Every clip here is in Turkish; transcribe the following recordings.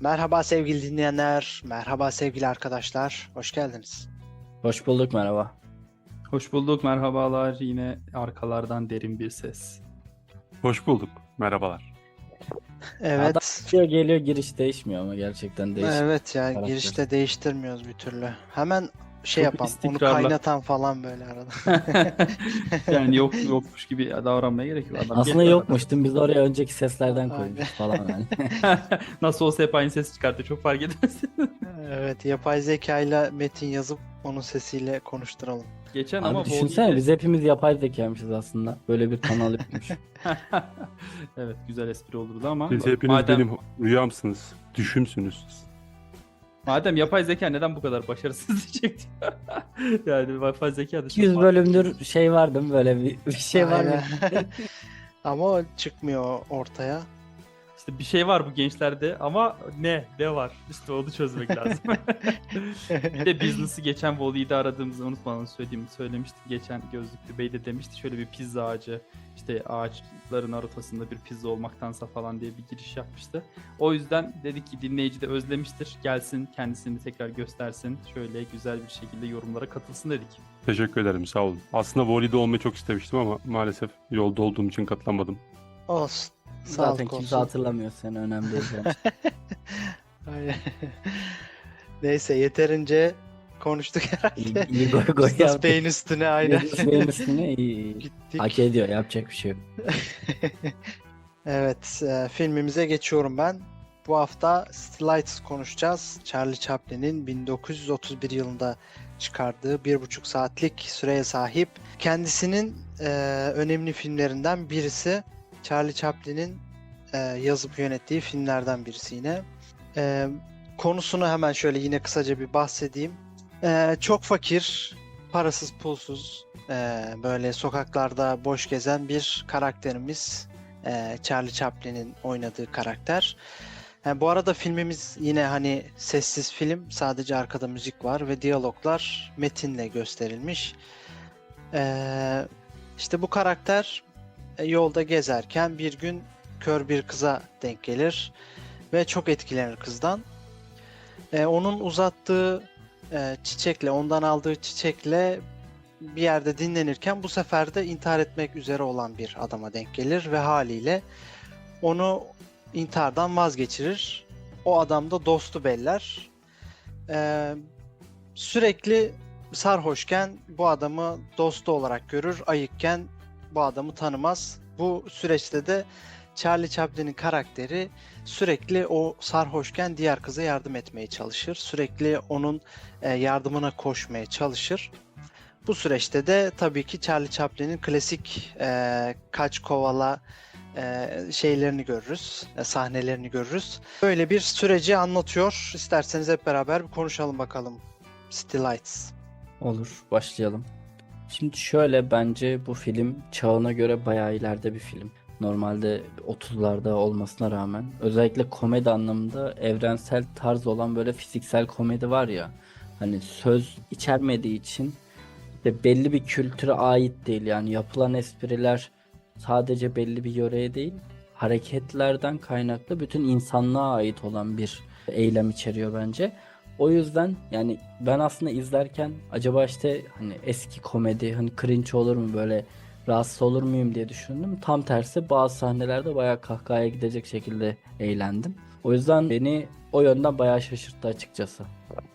Merhaba sevgili dinleyenler, merhaba sevgili arkadaşlar, hoş geldiniz. Hoş bulduk merhaba. Hoş bulduk, merhabalar. Yine arkalardan derin bir ses. Hoş bulduk. Merhabalar. Evet, Geliyor geliyor giriş değişmiyor ama gerçekten değişiyor. evet ya Karakter. girişte değiştirmiyoruz bir türlü. Hemen şey Çok yapalım, onu istikrarlı. kaynatan falan böyle arada. yani yok yokmuş gibi davranmaya gerek yok. Adam Aslında geliyor yokmuş. Dün biz oraya önceki seslerden koymuşuz falan yani. Nasıl olsa hep aynı ses çıkartıyor. Çok fark etmez. Evet, yapay zekayla metin yazıp onun sesiyle konuşturalım. Geçen ama Abi düşünsene Volvi'de- biz hepimiz yapay zekaymışız aslında. Böyle bir kanal yapmış. evet güzel espri olurdu ama Siz hepiniz madem, benim rüyamsınız. Düşümsünüz. Madem yapay zeka neden bu kadar başarısız diyecektim. yani yapay zeka da çok 200 bölümdür şey var değil mi böyle bir, bir şey var mı? Ama o çıkmıyor ortaya. İşte bir şey var bu gençlerde ama ne? Ne var? İşte onu çözmek lazım. bir de business'ı geçen Voli'de aradığımızı unutmadan söyleyeyim. Söylemiştik geçen Gözlüklü Bey de demişti şöyle bir pizza ağacı işte ağaçların ortasında bir pizza olmaktansa falan diye bir giriş yapmıştı. O yüzden dedik ki dinleyici de özlemiştir. Gelsin kendisini tekrar göstersin. Şöyle güzel bir şekilde yorumlara katılsın dedik. Teşekkür ederim. Sağ olun. Aslında voleyde olmayı çok istemiştim ama maalesef yolda olduğum için katılamadım. Olsun. Zaten Sağlık kimse hatırlamıyor seni önemli değil. Neyse yeterince konuştuk herhalde. İyi, iyi goy goy yaptık. Bey'in üstüne aynen. Bey'in üstüne iyi, iyi. Gittik. Hak ediyor yapacak bir şey yok. Evet, e, filmimize geçiyorum ben. Bu hafta Lights konuşacağız. Charlie Chaplin'in 1931 yılında çıkardığı bir buçuk saatlik süreye sahip. Kendisinin e, önemli filmlerinden birisi. Charlie Chaplin'in e, yazıp yönettiği filmlerden birisi yine. E, konusunu hemen şöyle yine kısaca bir bahsedeyim. E, çok fakir, parasız pulsuz, e, böyle sokaklarda boş gezen bir karakterimiz. Ee, Charlie Chaplin'in oynadığı karakter. Yani bu arada filmimiz yine hani sessiz film, sadece arkada müzik var ve diyaloglar metinle gösterilmiş. Ee, işte bu karakter e, yolda gezerken bir gün kör bir kıza denk gelir ve çok etkilenir kızdan. Ee, onun uzattığı e, çiçekle, ondan aldığı çiçekle bir yerde dinlenirken bu sefer de intihar etmek üzere olan bir adama denk gelir ve haliyle onu intihardan vazgeçirir. O adam da dostu beller. Ee, sürekli sarhoşken bu adamı dostu olarak görür, ayıkken bu adamı tanımaz. Bu süreçte de Charlie Chaplin'in karakteri sürekli o sarhoşken diğer kıza yardım etmeye çalışır. Sürekli onun e, yardımına koşmaya çalışır. Bu süreçte de tabii ki Charlie Chaplin'in klasik e, kaç kovala e, şeylerini görürüz, e, sahnelerini görürüz. Böyle bir süreci anlatıyor. İsterseniz hep beraber bir konuşalım bakalım. City Lights. Olur, başlayalım. Şimdi şöyle bence bu film çağına göre bayağı ileride bir film. Normalde 30'larda olmasına rağmen özellikle komedi anlamında evrensel tarz olan böyle fiziksel komedi var ya. Hani söz içermediği için de belli bir kültüre ait değil yani yapılan espriler sadece belli bir yöreye değil hareketlerden kaynaklı bütün insanlığa ait olan bir eylem içeriyor bence. O yüzden yani ben aslında izlerken acaba işte hani eski komedi hani cringe olur mu böyle rahatsız olur muyum diye düşündüm. Tam tersi bazı sahnelerde bayağı kahkahaya gidecek şekilde eğlendim. O yüzden beni o yönden bayağı şaşırttı açıkçası.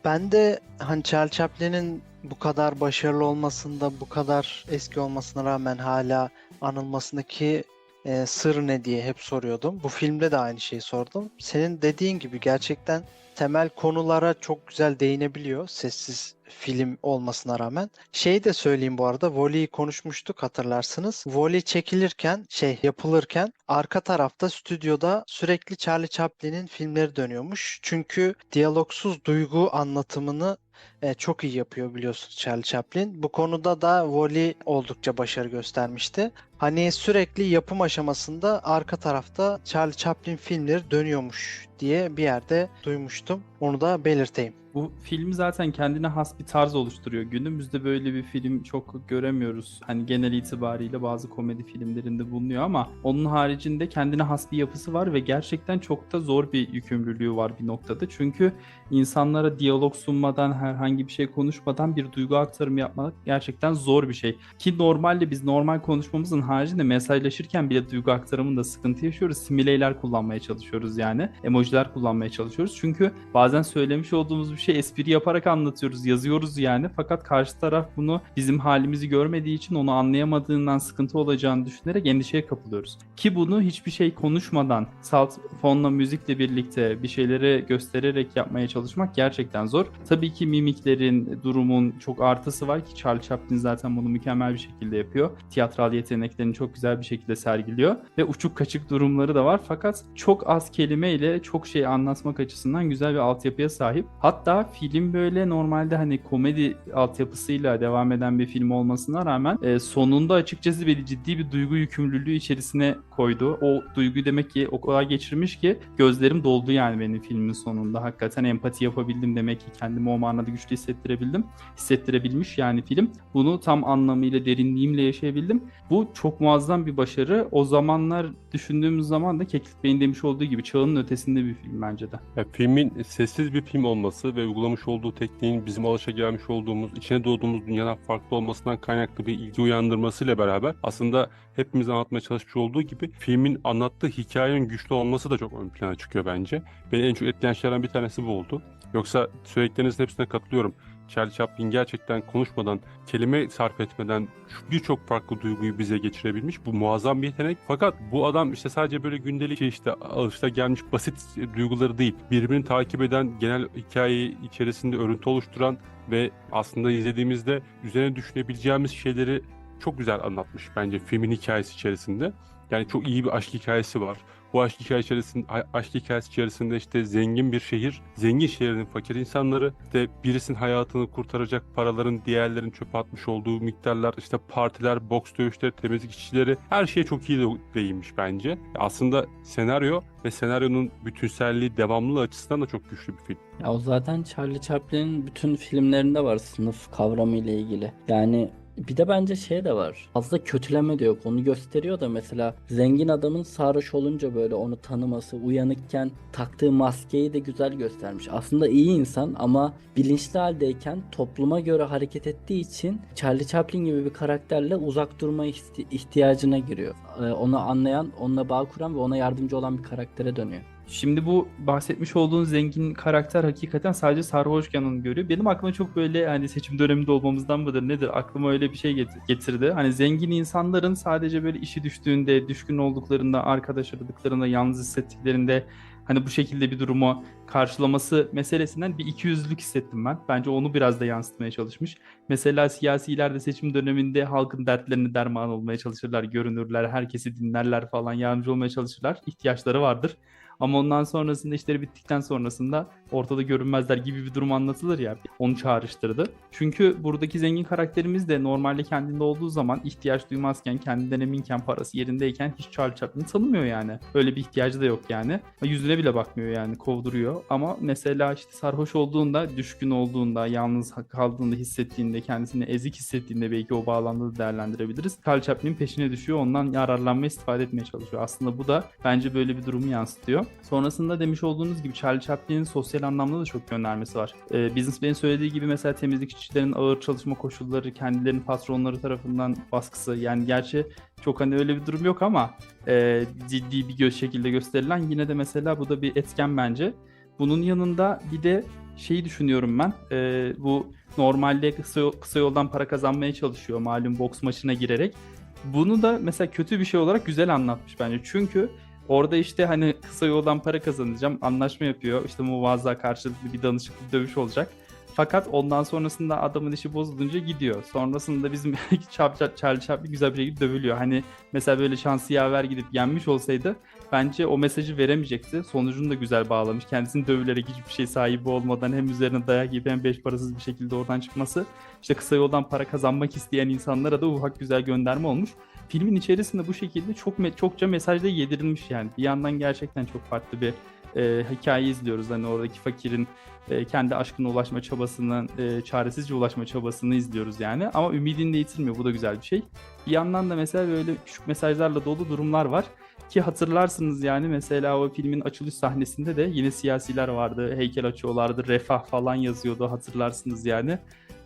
Ben de hani Charlie Chaplin'in bu kadar başarılı olmasında, bu kadar eski olmasına rağmen hala anılmasındaki e, sır ne diye hep soruyordum. Bu filmde de aynı şeyi sordum. Senin dediğin gibi gerçekten temel konulara çok güzel değinebiliyor sessiz film olmasına rağmen. Şeyi de söyleyeyim bu arada. Volley'i konuşmuştuk hatırlarsınız. Volley çekilirken şey yapılırken arka tarafta stüdyoda sürekli Charlie Chaplin'in filmleri dönüyormuş. Çünkü diyalogsuz duygu anlatımını e, çok iyi yapıyor biliyorsunuz Charlie Chaplin. Bu konuda da Wall-E oldukça başarı göstermişti. Hani sürekli yapım aşamasında arka tarafta Charlie Chaplin filmleri dönüyormuş diye bir yerde duymuştum. Onu da belirteyim. Bu film zaten kendine has bir tarz oluşturuyor. Günümüzde böyle bir film çok göremiyoruz. Hani genel itibariyle bazı komedi filmlerinde bulunuyor ama onun haricinde kendine has bir yapısı var ve gerçekten çok da zor bir yükümlülüğü var bir noktada. Çünkü insanlara diyalog sunmadan, herhangi bir şey konuşmadan bir duygu aktarımı yapmak gerçekten zor bir şey. Ki normalde biz normal konuşmamızın haricinde mesajlaşırken bile duygu aktarımında sıkıntı yaşıyoruz. Simileyler kullanmaya çalışıyoruz yani. Emojiler kullanmaya çalışıyoruz. Çünkü bazen söylemiş olduğumuz bir şey espri yaparak anlatıyoruz, yazıyoruz yani. Fakat karşı taraf bunu bizim halimizi görmediği için onu anlayamadığından sıkıntı olacağını düşünerek endişeye kapılıyoruz. Ki bunu hiçbir şey konuşmadan salt fonla müzikle birlikte bir şeyleri göstererek yapmaya çalışmak gerçekten zor. Tabii ki mimiklerin, durumun çok artısı var ki Charlie Chaplin zaten bunu mükemmel bir şekilde yapıyor. Tiyatral yeteneklerini çok güzel bir şekilde sergiliyor ve uçuk kaçık durumları da var fakat çok az kelimeyle çok şey anlatmak açısından güzel bir altyapıya sahip. Hatta film böyle normalde hani komedi altyapısıyla devam eden bir film olmasına rağmen e, sonunda açıkçası beni ciddi bir duygu yükümlülüğü içerisine koydu. O duyguyu demek ki o kadar geçirmiş ki gözlerim doldu yani benim filmin sonunda. Hakikaten empati yapabildim demek ki kendimi o manada güçlü hissettirebildim. Hissettirebilmiş yani film. Bunu tam anlamıyla derinliğimle yaşayabildim. Bu çok muazzam bir başarı. O zamanlar düşündüğümüz zaman da Keklik Bey'in demiş olduğu gibi çağının ötesinde bir film bence de. Ya, filmin sessiz bir film olması ve uygulamış olduğu tekniğin bizim alışagelmiş olduğumuz, içine doğduğumuz dünyadan farklı olmasından kaynaklı bir ilgi uyandırmasıyla beraber aslında hepimiz anlatmaya çalışmış olduğu gibi filmin anlattığı hikayenin güçlü olması da çok ön plana çıkıyor bence. Beni en çok etkileyen şeylerden bir tanesi bu oldu. Yoksa söylediklerinizin hepsine katılıyorum. Charlie Chaplin gerçekten konuşmadan, kelime sarf etmeden birçok farklı duyguyu bize geçirebilmiş. Bu muazzam bir yetenek. Fakat bu adam işte sadece böyle gündelik şey işte alışta gelmiş basit duyguları değil. Birbirini takip eden, genel hikayeyi içerisinde örüntü oluşturan ve aslında izlediğimizde üzerine düşünebileceğimiz şeyleri çok güzel anlatmış bence filmin hikayesi içerisinde. Yani çok iyi bir aşk hikayesi var. Bu aşk hikayesi içerisinde, aşk hikayesi içerisinde işte zengin bir şehir, zengin şehrin fakir insanları, işte birisinin hayatını kurtaracak paraların diğerlerin çöpe atmış olduğu miktarlar, işte partiler, boks dövüşleri, temizlik işçileri her şeye çok iyi de- değinmiş bence. Aslında senaryo ve senaryonun bütünselliği, devamlılığı açısından da çok güçlü bir film. Ya o zaten Charlie Chaplin'in bütün filmlerinde var sınıf kavramı ile ilgili. Yani bir de bence şey de var. Fazla kötüleme de yok. Onu gösteriyor da mesela zengin adamın sarhoş olunca böyle onu tanıması, uyanıkken taktığı maskeyi de güzel göstermiş. Aslında iyi insan ama bilinçli haldeyken topluma göre hareket ettiği için Charlie Chaplin gibi bir karakterle uzak durma ihti- ihtiyacına giriyor. Ee, Onu anlayan, onunla bağ kuran ve ona yardımcı olan bir karaktere dönüyor. Şimdi bu bahsetmiş olduğun zengin karakter hakikaten sadece sarhoşken onu görüyor. Benim aklıma çok böyle hani seçim döneminde olmamızdan mıdır nedir? Aklıma öyle bir şey get- getirdi. Hani zengin insanların sadece böyle işi düştüğünde, düşkün olduklarında, arkadaş aradıklarında, yalnız hissettiklerinde hani bu şekilde bir durumu karşılaması meselesinden bir ikiyüzlülük hissettim ben. Bence onu biraz da yansıtmaya çalışmış. Mesela siyasiler de seçim döneminde halkın dertlerini derman olmaya çalışırlar, görünürler, herkesi dinlerler falan, yardımcı olmaya çalışırlar. İhtiyaçları vardır. Ama ondan sonrasında işleri bittikten sonrasında ortada görünmezler gibi bir durum anlatılır ya. Onu çağrıştırdı. Çünkü buradaki zengin karakterimiz de normalde kendinde olduğu zaman ihtiyaç duymazken, kendinden eminken, parası yerindeyken hiç Charlie Chaplin'i tanımıyor yani. Öyle bir ihtiyacı da yok yani. Yüzüne bile bakmıyor yani kovduruyor. Ama mesela işte sarhoş olduğunda, düşkün olduğunda, yalnız kaldığında, hissettiğinde, kendisini ezik hissettiğinde belki o bağlamda da değerlendirebiliriz. Charlie Chaplin'in peşine düşüyor. Ondan yararlanmaya, istifade etmeye çalışıyor. Aslında bu da bence böyle bir durumu yansıtıyor. Sonrasında demiş olduğunuz gibi Charlie Chaplin'in sosyal anlamda da çok göndermesi var. Ee, Business Bey'in söylediği gibi mesela temizlik işçilerin ağır çalışma koşulları, kendilerinin patronları tarafından baskısı. Yani gerçi çok hani öyle bir durum yok ama e, ciddi bir göz şekilde gösterilen yine de mesela bu da bir etken bence. Bunun yanında bir de şeyi düşünüyorum ben. e, bu normalde kısa, kısa yoldan para kazanmaya çalışıyor malum boks maçına girerek. Bunu da mesela kötü bir şey olarak güzel anlatmış bence. Çünkü Orada işte hani kısa yoldan para kazanacağım. Anlaşma yapıyor. İşte muvazza karşılıklı bir danışıklı dövüş olacak. Fakat ondan sonrasında adamın işi bozulunca gidiyor. Sonrasında bizim Charlie Charlie Chaplin güzel bir şekilde dövülüyor. Hani mesela böyle şansı yaver gidip yenmiş olsaydı bence o mesajı veremeyecekti. Sonucunu da güzel bağlamış. Kendisini dövülerek hiçbir şey sahibi olmadan hem üzerine dayak yiyip hem beş parasız bir şekilde oradan çıkması. İşte kısa yoldan para kazanmak isteyen insanlara da ufak güzel gönderme olmuş filmin içerisinde bu şekilde çok çokça mesajda yedirilmiş yani. Bir yandan gerçekten çok farklı bir e, hikaye izliyoruz. Hani oradaki fakirin e, kendi aşkına ulaşma çabasını, e, çaresizce ulaşma çabasını izliyoruz yani. Ama ümidini de yitirmiyor. Bu da güzel bir şey. Bir yandan da mesela böyle küçük mesajlarla dolu durumlar var. Ki hatırlarsınız yani mesela o filmin açılış sahnesinde de yine siyasiler vardı. Heykel açıyorlardı. Refah falan yazıyordu hatırlarsınız yani.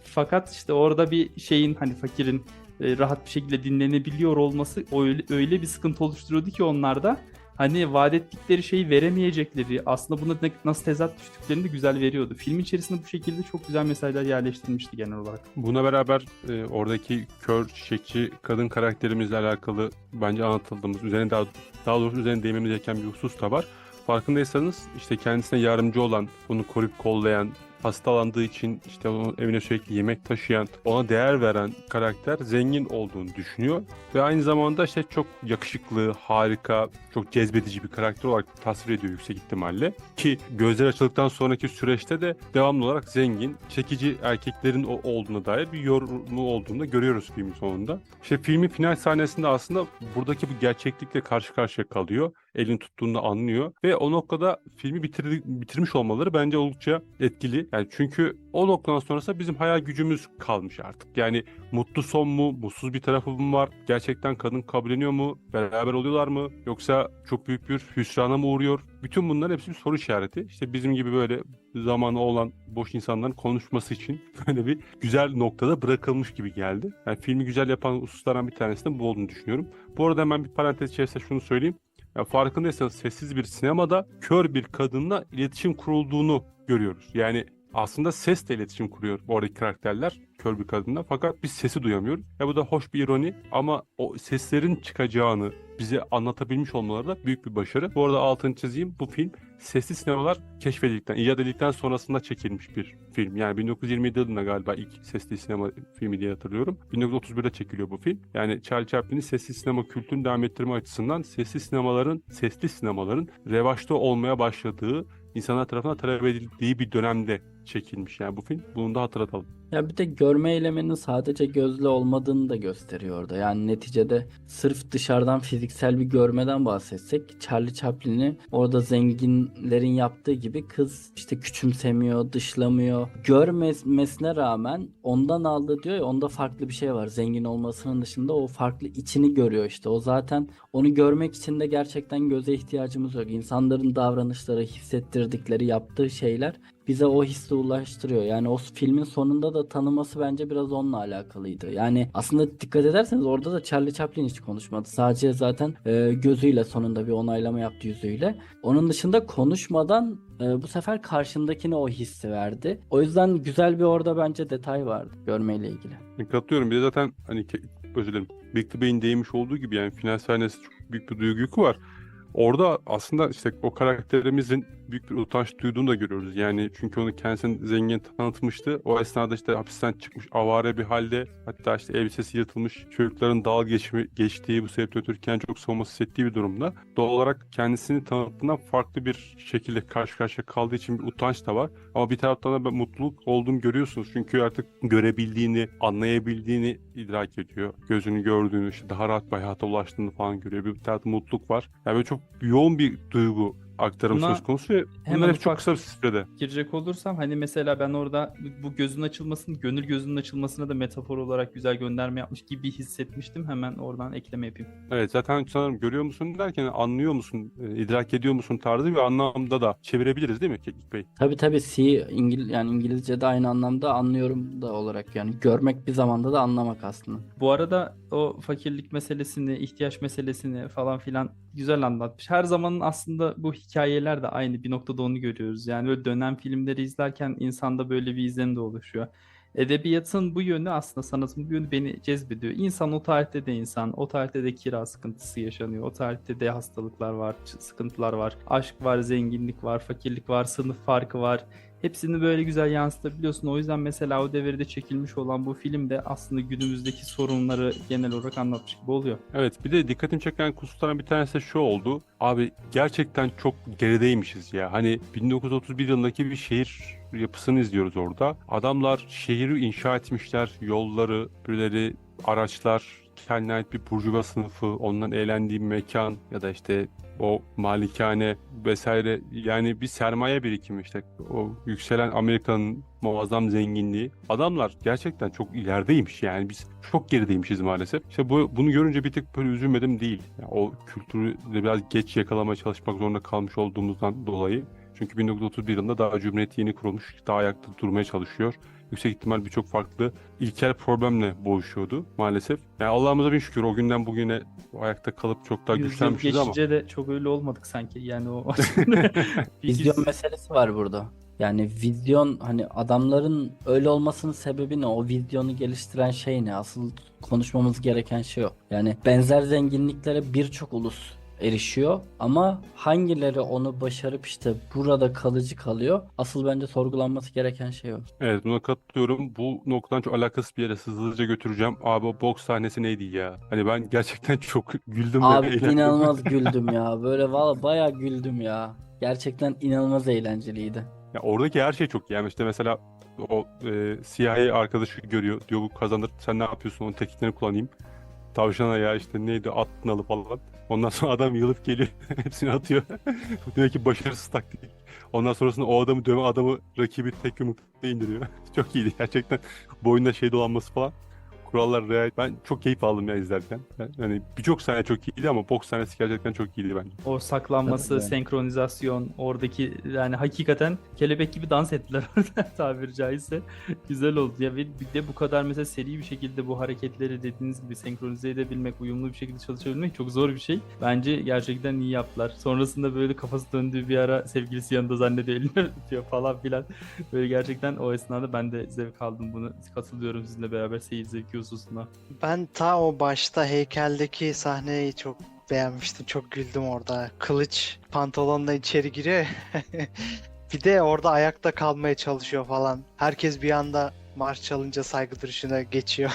Fakat işte orada bir şeyin hani fakirin e, rahat bir şekilde dinlenebiliyor olması öyle, öyle bir sıkıntı oluşturuyordu ki onlarda hani vaat ettikleri şeyi veremeyecekleri aslında buna ne- nasıl tezat düştüklerini de güzel veriyordu. Film içerisinde bu şekilde çok güzel mesajlar yerleştirilmişti genel olarak. Buna beraber e, oradaki kör çiçekçi kadın karakterimizle alakalı bence anlatıldığımız, üzerine daha, daha doğrusu üzerine değinmemiz gereken bir husus da var. Farkındaysanız işte kendisine yardımcı olan, onu koruyup kollayan, hastalandığı için işte onun evine sürekli yemek taşıyan, ona değer veren karakter zengin olduğunu düşünüyor. Ve aynı zamanda işte çok yakışıklı, harika, çok cezbedici bir karakter olarak tasvir ediyor yüksek ihtimalle. Ki gözler açıldıktan sonraki süreçte de devamlı olarak zengin, çekici erkeklerin o olduğuna dair bir yorumu olduğunu da görüyoruz filmin sonunda. İşte filmin final sahnesinde aslında buradaki bu gerçeklikle karşı karşıya kalıyor. Elini tuttuğunu anlıyor ve o noktada filmi bitir, bitirmiş olmaları bence oldukça etkili. Yani çünkü o noktadan sonrası bizim hayal gücümüz kalmış artık. Yani mutlu son mu, mutsuz bir tarafı mı var? Gerçekten kadın kabulleniyor mu? Beraber oluyorlar mı? Yoksa çok büyük bir hüsrana mı uğruyor? Bütün bunların hepsi bir soru işareti. İşte bizim gibi böyle zamanı olan boş insanların konuşması için böyle bir güzel noktada bırakılmış gibi geldi. Yani filmi güzel yapan hususlardan bir tanesi de bu olduğunu düşünüyorum. Bu arada hemen bir parantez içerisinde şunu söyleyeyim. Ya farkındaysanız sessiz bir sinemada kör bir kadınla iletişim kurulduğunu görüyoruz. Yani aslında sesle iletişim kuruyor oradaki karakterler kör bir kadınla fakat biz sesi duyamıyoruz. Ya bu da hoş bir ironi ama o seslerin çıkacağını bize anlatabilmiş olmaları da büyük bir başarı. Bu arada altını çizeyim bu film sesli sinemalar keşfedildikten, icat edildikten sonrasında çekilmiş bir film. Yani 1927 yılında galiba ilk sesli sinema filmi diye hatırlıyorum. 1931'de çekiliyor bu film. Yani Charlie Chaplin'in sesli sinema kültürünü devam ettirme açısından sesli sinemaların, sesli sinemaların revaçta olmaya başladığı, insanlar tarafından talep edildiği bir dönemde çekilmiş yani bu film. Bunu da hatırlatalım. Ya bir de görme eyleminin sadece gözle olmadığını da gösteriyor orada. Yani neticede sırf dışarıdan fiziksel bir görmeden bahsetsek Charlie Chaplin'i orada zenginlerin yaptığı gibi kız işte küçümsemiyor, dışlamıyor. Görmesine rağmen ondan aldığı diyor ya onda farklı bir şey var. Zengin olmasının dışında o farklı içini görüyor işte. O zaten onu görmek için de gerçekten göze ihtiyacımız yok. İnsanların davranışları, hissettirdikleri, yaptığı şeyler bize o hissi ulaştırıyor. Yani o filmin sonunda da tanıması bence biraz onunla alakalıydı. Yani aslında dikkat ederseniz orada da Charlie Chaplin hiç konuşmadı. Sadece zaten e, gözüyle sonunda bir onaylama yaptı yüzüyle. Onun dışında konuşmadan e, bu sefer karşındakine o hissi verdi. O yüzden güzel bir orada bence detay vardı görmeyle ilgili. Katılıyorum. Bir de zaten hani özür dilerim. Big Bey'in değinmiş olduğu gibi yani final sahnesi çok büyük bir duygu yükü var. Orada aslında işte o karakterimizin büyük bir utanç duyduğunu da görüyoruz. Yani çünkü onu kendisini zengin tanıtmıştı. O esnada işte hapisten çıkmış avare bir halde hatta işte elbisesi yırtılmış çocukların dal geçmi, geçtiği bu sebeple ötürken çok soğuması hissettiği bir durumda. Doğal olarak kendisini tanıttığından farklı bir şekilde karşı karşıya kaldığı için bir utanç da var. Ama bir taraftan da mutluluk olduğunu görüyorsunuz. Çünkü artık görebildiğini, anlayabildiğini idrak ediyor. Gözünü gördüğünü, işte daha rahat bir hayata ulaştığını falan görüyor. Bir tarafta mutluluk var. Yani böyle çok yoğun bir duygu aktarım Buna söz konusu ve hemen bunlar hep çok kısa bir sürede. girecek olursam hani mesela ben orada bu gözün açılmasını, gönül gözünün açılmasına da metafor olarak güzel gönderme yapmış gibi hissetmiştim. Hemen oradan ekleme yapayım. Evet zaten sanırım görüyor musun derken anlıyor musun, e, idrak ediyor musun tarzı bir anlamda da çevirebiliriz değil mi Keklik Bey? Tabii tabii see İngil yani İngilizce'de aynı anlamda anlıyorum da olarak yani görmek bir zamanda da anlamak aslında. Bu arada o fakirlik meselesini, ihtiyaç meselesini falan filan güzel anlatmış. Her zamanın aslında bu hikayeler de aynı bir noktada onu görüyoruz. Yani böyle dönem filmleri izlerken insanda böyle bir izlenim de oluşuyor. Edebiyatın bu yönü aslında sanatın bu yönü beni cezbediyor. İnsan o tarihte de insan, o tarihte de kira sıkıntısı yaşanıyor. O tarihte de hastalıklar var, sıkıntılar var. Aşk var, zenginlik var, fakirlik var, sınıf farkı var. Hepsini böyle güzel yansıtabiliyorsun. O yüzden mesela o devirde çekilmiş olan bu film de aslında günümüzdeki sorunları genel olarak anlatmış gibi oluyor. Evet bir de dikkatimi çeken hususlardan bir tanesi de şu oldu. Abi gerçekten çok gerideymişiz ya. Hani 1931 yılındaki bir şehir yapısını izliyoruz orada. Adamlar şehri inşa etmişler. Yolları, birileri, araçlar, kendine ait bir burjuva sınıfı, ondan eğlendiği mekan ya da işte o malikane vesaire yani bir sermaye birikimi işte o yükselen Amerika'nın muazzam zenginliği. Adamlar gerçekten çok ilerideymiş yani biz çok gerideymişiz maalesef. İşte bu bunu görünce bir tık böyle üzülmedim değil. Yani o kültürü de biraz geç yakalamaya çalışmak zorunda kalmış olduğumuzdan dolayı. Çünkü 1931 yılında daha Cumhuriyet yeni kurulmuş, daha ayakta durmaya çalışıyor. Yüksek ihtimal birçok farklı ilkel problemle boğuşuyordu maalesef. Yani Allah'ımıza bin şükür o günden bugüne ayakta kalıp çok daha güçlenmişiz ama. geçince de çok öyle olmadık sanki. Yani o Vizyon meselesi var burada. Yani vizyon hani adamların öyle olmasının sebebi ne? O vizyonu geliştiren şey ne? Asıl konuşmamız gereken şey o. Yani benzer zenginliklere birçok ulus erişiyor ama hangileri onu başarıp işte burada kalıcı kalıyor? Asıl bence sorgulanması gereken şey o. Evet buna katılıyorum. Bu noktadan çok alakasız bir yere hızlıca götüreceğim. Abi o boks sahnesi neydi ya? Hani ben gerçekten çok güldüm Abi eğlendim. inanılmaz güldüm ya. Böyle valla bayağı güldüm ya. Gerçekten inanılmaz eğlenceliydi. Ya oradaki her şey çok iyi. Yani işte mesela o e, siyahi arkadaşı görüyor. Diyor bu kazanır. Sen ne yapıyorsun? Onun tekniklerini kullanayım. Tavşana ya işte neydi at nalı falan. Ondan sonra adam yılıp geliyor. Hepsini atıyor. diyor ki başarısız taktik. Ondan sonrasında o adamı dövme adamı rakibi tek yumrukta indiriyor. çok iyiydi gerçekten. Boyunda şey dolanması falan. Kurallar real. Ben çok keyif aldım ya izlerken. Yani hani birçok sahne çok iyiydi ama boks sahnesi gerçekten çok iyiydi bence. o saklanması, Tabii. senkronizasyon, oradaki yani hakikaten kelebek gibi dans ettiler orada tabiri caizse. Güzel oldu. Ya ve bir de bu kadar mesela seri bir şekilde bu hareketleri dediğiniz gibi senkronize edebilmek, uyumlu bir şekilde çalışabilmek çok zor bir şey. Bence gerçekten iyi yaptılar. Sonrasında böyle kafası döndüğü bir ara sevgilisi yanında zannediyor elini tutuyor falan filan. Böyle gerçekten o esnada ben de zevk aldım bunu. Katılıyorum sizinle beraber seyir zevki hususuna. Ben ta o başta heykeldeki sahneyi çok beğenmiştim. Çok güldüm orada. Kılıç pantolonla içeri giriyor. bir de orada ayakta kalmaya çalışıyor falan. Herkes bir anda marş çalınca saygı duruşuna geçiyor.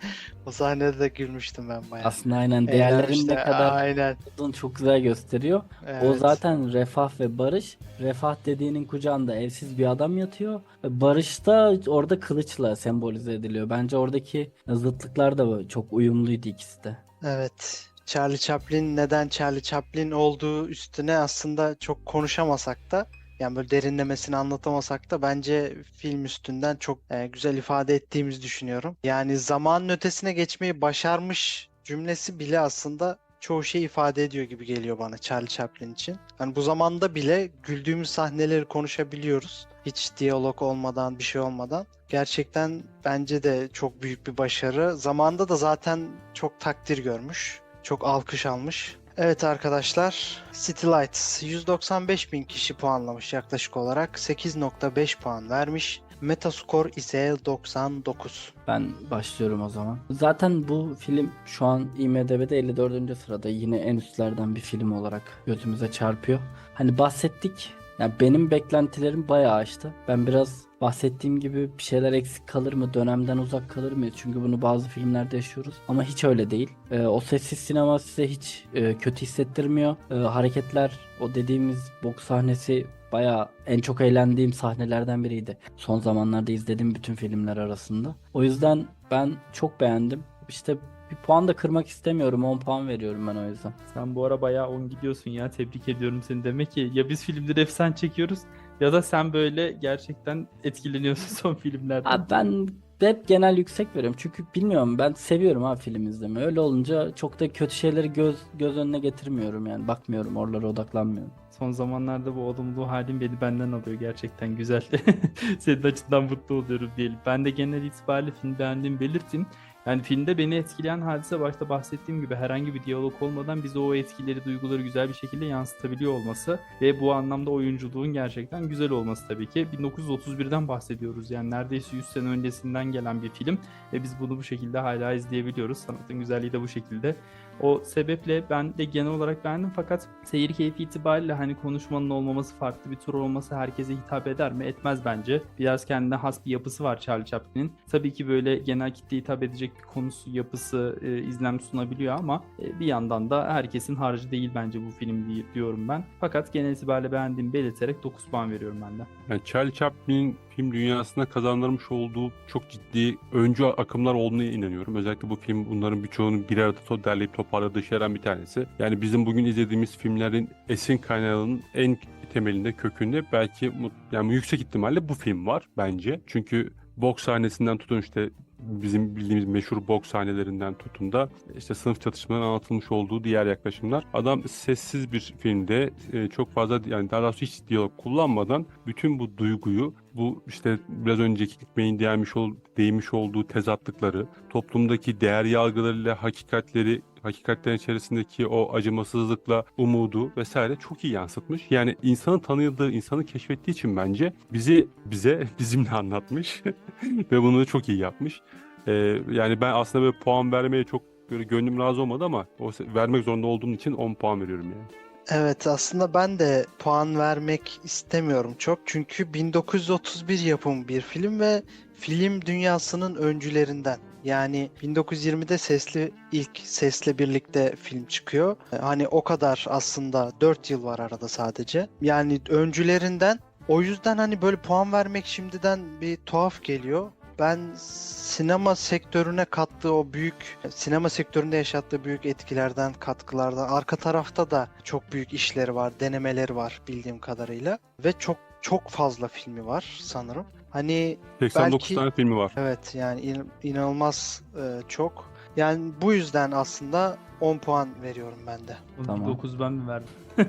o sahnede de gülmüştüm ben bayağı. Aslında aynen değerlerin Eğlenmişti. ne kadar Aynen. olduğunu çok güzel gösteriyor. O Evet. zaten refah ve barış. Refah dediğinin kucağında evsiz bir adam yatıyor. Barış da orada kılıçla sembolize ediliyor. Bence oradaki zıtlıklar da çok uyumluydu ikisi de. Evet. Charlie Chaplin neden Charlie Chaplin olduğu üstüne aslında çok konuşamasak da yani böyle derinlemesine anlatamasak da bence film üstünden çok e, güzel ifade ettiğimizi düşünüyorum. Yani zamanın ötesine geçmeyi başarmış cümlesi bile aslında çoğu şey ifade ediyor gibi geliyor bana Charlie Chaplin için. Hani bu zamanda bile güldüğümüz sahneleri konuşabiliyoruz. Hiç diyalog olmadan, bir şey olmadan. Gerçekten bence de çok büyük bir başarı. Zamanda da zaten çok takdir görmüş. Çok alkış almış. Evet arkadaşlar, City Lights 195 bin kişi puanlamış yaklaşık olarak. 8.5 puan vermiş. Metascore ise 99. Ben başlıyorum o zaman. Zaten bu film şu an IMDb'de 54. sırada yine en üstlerden bir film olarak gözümüze çarpıyor. Hani bahsettik. Ya benim beklentilerim bayağı aştı. Ben biraz bahsettiğim gibi bir şeyler eksik kalır mı, dönemden uzak kalır mı? Çünkü bunu bazı filmlerde yaşıyoruz. Ama hiç öyle değil. Ee, o sessiz sinema size hiç e, kötü hissettirmiyor. Ee, hareketler, o dediğimiz boks sahnesi bayağı en çok eğlendiğim sahnelerden biriydi. Son zamanlarda izlediğim bütün filmler arasında. O yüzden ben çok beğendim. İşte bir puan da kırmak istemiyorum. 10 puan veriyorum ben o yüzden. Sen bu ara bayağı on gidiyorsun ya. Tebrik ediyorum seni. Demek ki ya biz filmleri efsane çekiyoruz ya da sen böyle gerçekten etkileniyorsun son filmlerden. Abi ben de hep genel yüksek veriyorum. Çünkü bilmiyorum ben seviyorum ha film izlemeyi. Öyle olunca çok da kötü şeyleri göz göz önüne getirmiyorum yani. Bakmıyorum oralara odaklanmıyorum. Son zamanlarda bu olumlu halin beni benden alıyor gerçekten güzel. Senin açından mutlu oluyorum diyelim. Ben de genel itibariyle film beğendiğimi belirteyim. Yani filmde beni etkileyen hadise başta bahsettiğim gibi herhangi bir diyalog olmadan bize o etkileri, duyguları güzel bir şekilde yansıtabiliyor olması ve bu anlamda oyunculuğun gerçekten güzel olması tabii ki. 1931'den bahsediyoruz yani neredeyse 100 sene öncesinden gelen bir film ve biz bunu bu şekilde hala izleyebiliyoruz. Sanatın güzelliği de bu şekilde O sebeple ben de genel olarak beğendim fakat seyir keyfi itibariyle hani konuşmanın olmaması, farklı bir tür olması herkese hitap eder mi? Etmez bence. Biraz kendine has bir yapısı var Charlie Chaplin'in. Tabii ki böyle genel kitleye hitap edecek bir konusu, yapısı, e, izlem sunabiliyor ama e, bir yandan da herkesin harcı değil bence bu film diyorum ben. Fakat genel itibariyle beğendiğimi belirterek 9 puan veriyorum ben de. Yani Charlie Chaplin'in film dünyasına kazandırmış olduğu çok ciddi öncü akımlar olduğuna inanıyorum. Özellikle bu film bunların birçoğunu bir arada derleyip toparladığı şeylerden bir tanesi. Yani bizim bugün izlediğimiz filmlerin esin kaynağının en temelinde, kökünde belki yani yüksek ihtimalle bu film var bence. Çünkü boks sahnesinden tutun işte bizim bildiğimiz meşhur boks sahnelerinden tutun da işte sınıf çatışmalarının anlatılmış olduğu diğer yaklaşımlar. Adam sessiz bir filmde e, çok fazla yani daha doğrusu hiç diyalog kullanmadan bütün bu duyguyu bu işte biraz önceki Bey'in değinmiş, ol, değinmiş olduğu tezatlıkları, toplumdaki değer yargılarıyla hakikatleri, hakikatlerin içerisindeki o acımasızlıkla umudu vesaire çok iyi yansıtmış. Yani insanı tanıdığı, insanı keşfettiği için bence bizi bize bizimle anlatmış ve bunu da çok iyi yapmış. Ee, yani ben aslında böyle puan vermeye çok böyle gönlüm razı olmadı ama o vermek zorunda olduğum için 10 puan veriyorum yani. Evet aslında ben de puan vermek istemiyorum çok. Çünkü 1931 yapımı bir film ve film dünyasının öncülerinden. Yani 1920'de sesli ilk sesle birlikte film çıkıyor. Hani o kadar aslında 4 yıl var arada sadece. Yani öncülerinden. O yüzden hani böyle puan vermek şimdiden bir tuhaf geliyor. Ben sinema sektörüne kattığı o büyük, sinema sektöründe yaşattığı büyük etkilerden, katkılardan, arka tarafta da çok büyük işleri var, denemeleri var bildiğim kadarıyla. Ve çok çok fazla filmi var sanırım. Hani 89 Belki- tane filmi var. evet yani in- inanılmaz e, çok. Yani bu yüzden aslında 10 puan veriyorum ben de. Tamam. 9 ben mi verdim?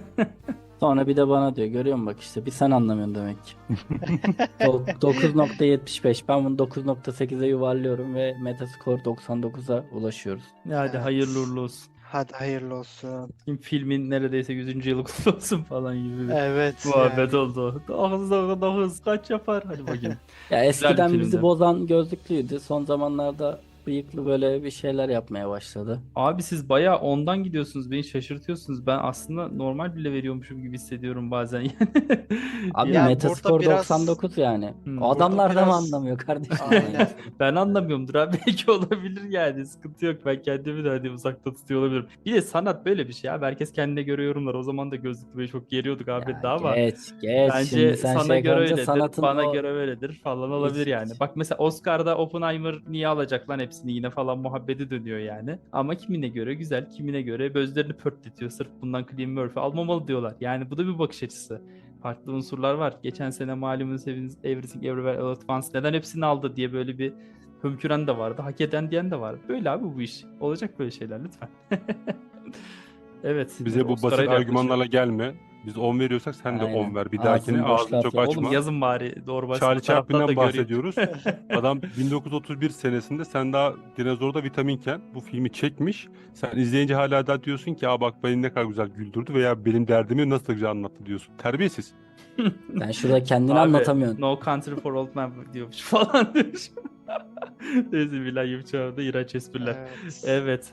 Sonra bir de bana diyor. Görüyor musun bak işte bir sen anlamıyorsun demek ki. Do- 9.75 ben bunu 9.8'e yuvarlıyorum ve Metascore 99'a ulaşıyoruz. Hadi Evet. hayırlı uğurlu olsun. Hadi hayırlı olsun. Filmin neredeyse 100. yılı kutlu olsun falan gibi bir Evet. muhabbet yani. oldu. 9 9 9 kaç yapar? Hadi bakayım. Ya eskiden bizi bozan gözlüklüydü. Son zamanlarda bıyıklı böyle bir şeyler yapmaya başladı. Abi siz bayağı ondan gidiyorsunuz. Beni şaşırtıyorsunuz. Ben aslında normal bile veriyormuşum gibi hissediyorum bazen yani. Abi Yani Metascore biraz- 99 yani. Hmm. O adamlar da mı biraz- anlamıyor kardeşim? Aynen. Ben anlamıyorumdur abi. Belki olabilir yani. Sıkıntı yok. Ben kendimi de hadi uzakta tutuyor olabilirim. Bir de sanat böyle bir şey abi. Herkes kendine göre yorumlar. O zaman da gözlüklü böyle çok geriyorduk abi Ya daha ama. Geç geç. Bence sana şey göre öyledir, sanatın bana o- göre öyledir falan olabilir Hiç- yani. Bak mesela Oscar'da Oppenheimer niye alacak lan hepsini yine falan muhabbeti dönüyor yani. Ama kimine göre güzel, kimine göre gözlerini pörtletiyor. Sırf bundan Cillian Murphy almamalı diyorlar. Yani bu da bir bakış açısı. Farklı unsurlar var. Geçen sene malumunuz hepiniz Everything Everywhere All at Once neden hepsini aldı diye böyle bir hömküren de vardı. Hak eden diyen de var. Böyle abi bu iş. Olacak böyle şeyler lütfen. evet. Bize bu basit argümanlarla gelme. Biz 10 veriyorsak sen de Aynen. 10 ver. Bir Ağzını dahakine boş ağzını çok açma. Oğlum yazın bari doğru basit. Charlie taraftan da Chaplin'den göreyim. bahsediyoruz. Adam 1931 senesinde sen daha dinozorda vitaminken bu filmi çekmiş. Sen izleyince hala da diyorsun ki Aa bak beni ne kadar güzel güldürdü veya benim derdimi nasıl da güzel anlattı diyorsun. Terbiyesiz. Sen şurada kendini Abi, anlatamıyorsun. No Country for Old Men diyormuş falan demiş. Neyse bilen yapacağım da iğrenç espriler. Evet.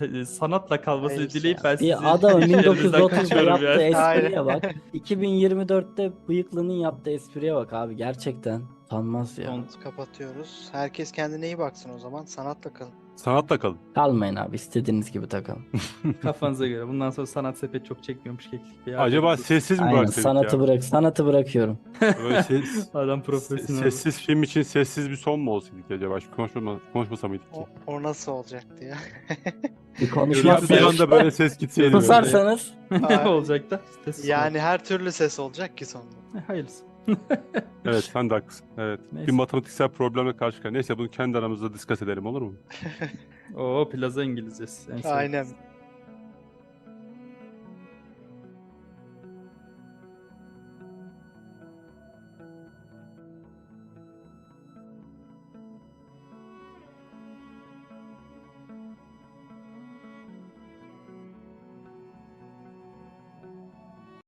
Evet, sanatla kalmasını Neyse dileyip ben sizi Bir adam işlerinizden 1930'da kaçıyorum yaptığı yani. espriye bak. 2024'te bıyıklının yaptığı espriye bak abi gerçekten. Sanmaz ya. Son- Kapatıyoruz. Herkes kendine iyi baksın o zaman. Sanatla kalın. Sanatla kalın. Kalmayın abi istediğiniz gibi takılın. Kafanıza göre. Bundan sonra sanat sepet çok çekmiyormuş keklik. Bir Acaba sessiz mi Aynen bıraksaydık sanatı ya? bırak sanatı bırakıyorum. Böyle ses- Adam profesyonel. sessiz film için sessiz bir son mu olsaydık acaba? Şu konuşma, konuşmasa mıydık ki? O, o nasıl olacaktı ya? Bir Ya konuşmazsanız, bir anda böyle ses gitseydi. böyle. susarsanız ne olacak da? İşte yani her türlü ses olacak ki sonunda. sonra. Hayırlısı. Evet sen de haklısın. Evet. Neyse. Bir matematiksel problemle karşı karşıya. Neyse bunu kendi aramızda discuss edelim olur mu? Oo plaza İngilizcesi. En. Aynen.